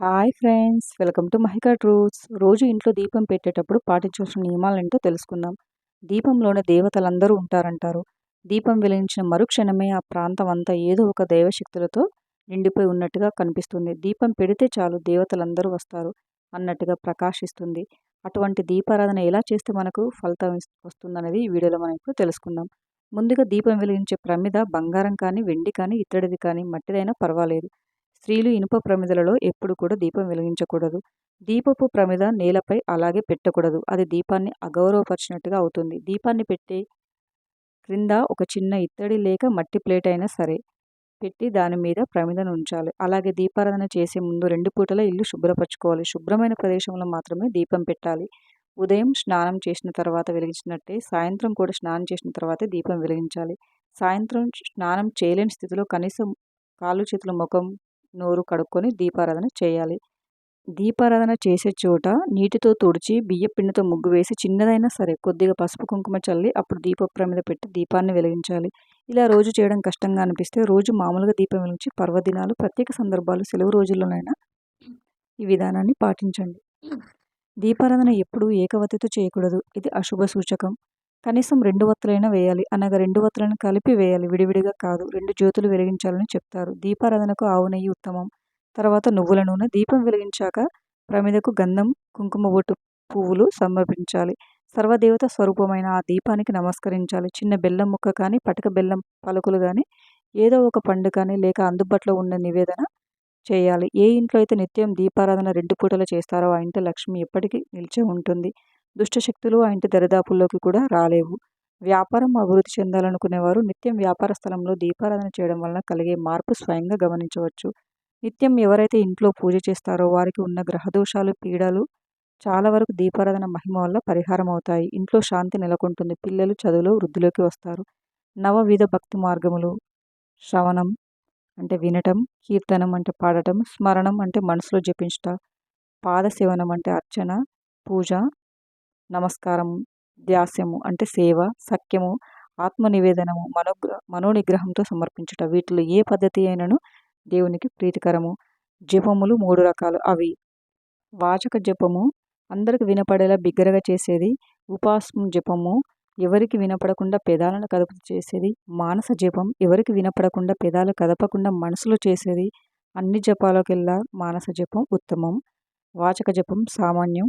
Hi friends welcome to Mahika truths. రోజు ఇంట్లో దీపం పెట్టేటప్పుడు పాటించాల్సిన నియమాలు తెలుసుకుందాం. దీపంలోనే దేవతలందరూ ఉంటారంటారు. దీపం వెలిగించిన మరుక్షణమే ఆ ప్రాంతం అంతా ఏదో ఒక దైవశక్తులతో నిండిపోయి ఉన్నట్టుగా కనిపిస్తుంది. దీపం పెడితే చాలు దేవతలందరూ వస్తారు అన్నట్టుగా ప్రకాశిస్తుంది. అటువంటి దీపారాధన ఎలా చేస్తే మనకు ఫలితం వస్తుందనేది ఈ వీడియోలో మనం ఇప్పుడు తెలుసుకుందాం. ముందుగా దీపం వెలిగించే ప్రమిద బంగారం కానీ వెండి కానీ ఇత్తడిది కానీ మట్టిదైనా పర్వాలేదు. స్త్రీలు ఇనుప ప్రమిదలలో ఎప్పుడు కూడా దీపం వెలిగించకూడదు. దీపపు ప్రమిద నేలపై అలాగే పెట్టకూడదు. అది దీపాన్ని అగౌరవపరిచినట్టుగా అవుతుంది. దీపాన్ని పెట్టే క్రింద ఒక చిన్న ఇత్తడి లేక మట్టి ప్లేట్ అయినా సరే పెట్టి దాని మీద ప్రమిదను ఉంచాలి. అలాగే దీపారాధన చేసే ముందు రెండు పూటల ఇల్లు శుభ్రపరచుకోవాలి. శుభ్రమైన ప్రదేశంలో మాత్రమే దీపం పెట్టాలి. ఉదయం స్నానం చేసిన తర్వాత వెలిగించినట్టే సాయంత్రం కూడా స్నానం చేసిన తర్వాతే దీపం వెలిగించాలి. సాయంత్రం స్నానం చేయలేని స్థితిలో కనీసం కాళ్ళు చేతుల ముఖం నోరు కడుక్కొని దీపారాధన చేయాలి. దీపారాధన చేసే చోట నీటితో తుడిచి బియ్య పిండితో ముగ్గు వేసి చిన్నదైనా సరే కొద్దిగా పసుపు కుంకుమ చల్లి అప్పుడు దీపప్ర మీద పెట్టి దీపాన్ని వెలిగించాలి. ఇలా రోజు చేయడం కష్టంగా అనిపిస్తే రోజు మామూలుగా దీపం వెలిగించి పర్వదినాలు ప్రత్యేక సందర్భాలు సెలవు రోజుల్లోనైనా ఈ విధానాన్ని పాటించండి. దీపారాధన ఎప్పుడూ ఏకవతితో చేయకూడదు. ఇది అశుభ సూచకం. కనీసం రెండు వత్తులైనా వేయాలి. అనగా రెండు వత్తులను కలిపి వేయాలి. విడివిడిగా కాదు రెండు జ్యోతులు వెలిగించాలని చెప్తారు. దీపారాధనకు ఆవు నెయ్యి ఉత్తమం. తర్వాత నువ్వుల నూనె. దీపం వెలిగించాక ప్రమిదకు గంధం కుంకుమ బొట్టు పువ్వులు సమర్పించాలి. సర్వదేవత స్వరూపమైన ఆ దీపానికి నమస్కరించాలి. చిన్న బెల్లం ముక్క కానీ పటక బెల్లం పలుకులు కానీ ఏదో ఒక పండు కానీ లేక అందుబాటులో ఉన్న నివేదన చేయాలి. ఏ ఇంట్లో అయితే నిత్యం దీపారాధన రెండు పూటలు చేస్తారో ఆ ఇంటి లక్ష్మి ఎప్పటికీ నిలిచే ఉంటుంది. దుష్టశక్తులు ఆ ఇంటి దరిదాపుల్లోకి కూడా రాలేవు. వ్యాపారం అభివృద్ధి చెందాలనుకునేవారు నిత్యం వ్యాపార స్థలంలో దీపారాధన చేయడం వలన కలిగే మార్పు స్వయంగా గమనించవచ్చు. నిత్యం ఎవరైతే ఇంట్లో పూజ చేస్తారో వారికి ఉన్న గ్రహదోషాలు పీడలు చాలా వరకు దీపారాధన మహిమ వల్ల పరిహారం అవుతాయి ఇంట్లో శాంతి నెలకొంటుంది. పిల్లలు చదువులో వృద్ధిలోకి వస్తారు. నవవిధ భక్తి మార్గములు శ్రవణం అంటే వినటం కీర్తనం అంటే పాడటం స్మరణం అంటే మనసులో జపించట పాదసేవనం అంటే అర్చన పూజ నమస్కారం ధ్యాస్యము అంటే సేవ సఖ్యము ఆత్మ నివేదనము మనోగ్ర మనోనిగ్రహంతో సమర్పించుట. వీటిలో ఏ పద్ధతి అయినను దేవునికి ప్రీతికరము. జపములు మూడు రకాలు. అవి వాచక జపము అందరికి వినపడేలా బిగ్గరగా చేసేది ఉపాసం జపము ఎవరికి వినపడకుండా పెదాలను కదుపు చేసేది మానస జపం ఎవరికి వినపడకుండా పెదాలు కదపకుండా మనసులో చేసేది అన్ని జపాలకెల్లా మానస జపం ఉత్తమం. వాచక జపం సామాన్యం.